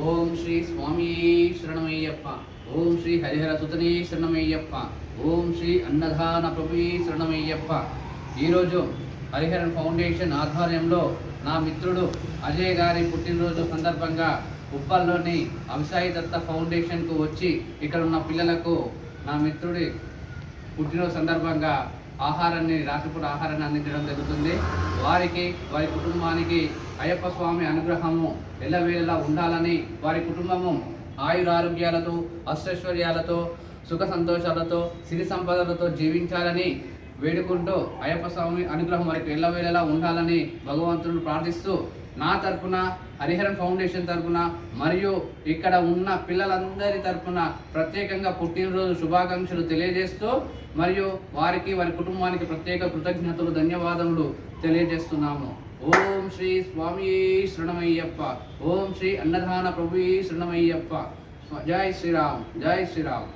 ఓం శ్రీ స్వామి శరణమయ్యప్ప. ఓం శ్రీ హరిహర సుతనే శరణమయ్యప్ప. ఓం శ్రీ అన్నదాన ప్రభు శరణమయ్యప్ప. ఈరోజు హరిహరన్ ఫౌండేషన్ ఆధ్వర్యంలో నా మిత్రుడు అజయ్ గారి పుట్టినరోజు సందర్భంగా ఉప్పల్లోని అవిసాయి దత్త ఫౌండేషన్కు వచ్చి ఇక్కడ ఉన్న పిల్లలకు నా మిత్రుడి పుట్టినరోజు సందర్భంగా ఆహారాన్ని రాత్రిపూట ఆహారాన్ని అందించడం జరుగుతుంది. వారికి వారి కుటుంబానికి అయ్యప్ప స్వామి అనుగ్రహము ఎల్లవేళలా ఉండాలని వారి కుటుంబము ఆయురారోగ్యాలతో అష్టైశ్వర్యాలతో సుఖ సంతోషాలతో సిరి సంపదలతో జీవించాలని వేడుకుంటూ అయ్యప్ప స్వామి అనుగ్రహం వారికి ఎల్లవేళలా ఉండాలని భగవంతుడు ప్రార్థిస్తూ నా తరపున హరిహరన్ ఫౌండేషన్ తరపున మరియు ఇక్కడ ఉన్న పిల్లలందరి తరపున ప్రత్యేకంగా పుట్టినరోజు శుభాకాంక్షలు తెలియజేస్తూ మరియు వారికి వారి కుటుంబానికి ప్రత్యేక కృతజ్ఞతలు ధన్యవాదములు తెలియజేస్తున్నాము. ఓం శ్రీ స్వామి శరణమయ్యప్ప. ఓం శ్రీ అన్నదాన ప్రభు శరణమయ్యప్ప. జై శ్రీరామ్ జై శ్రీరామ్.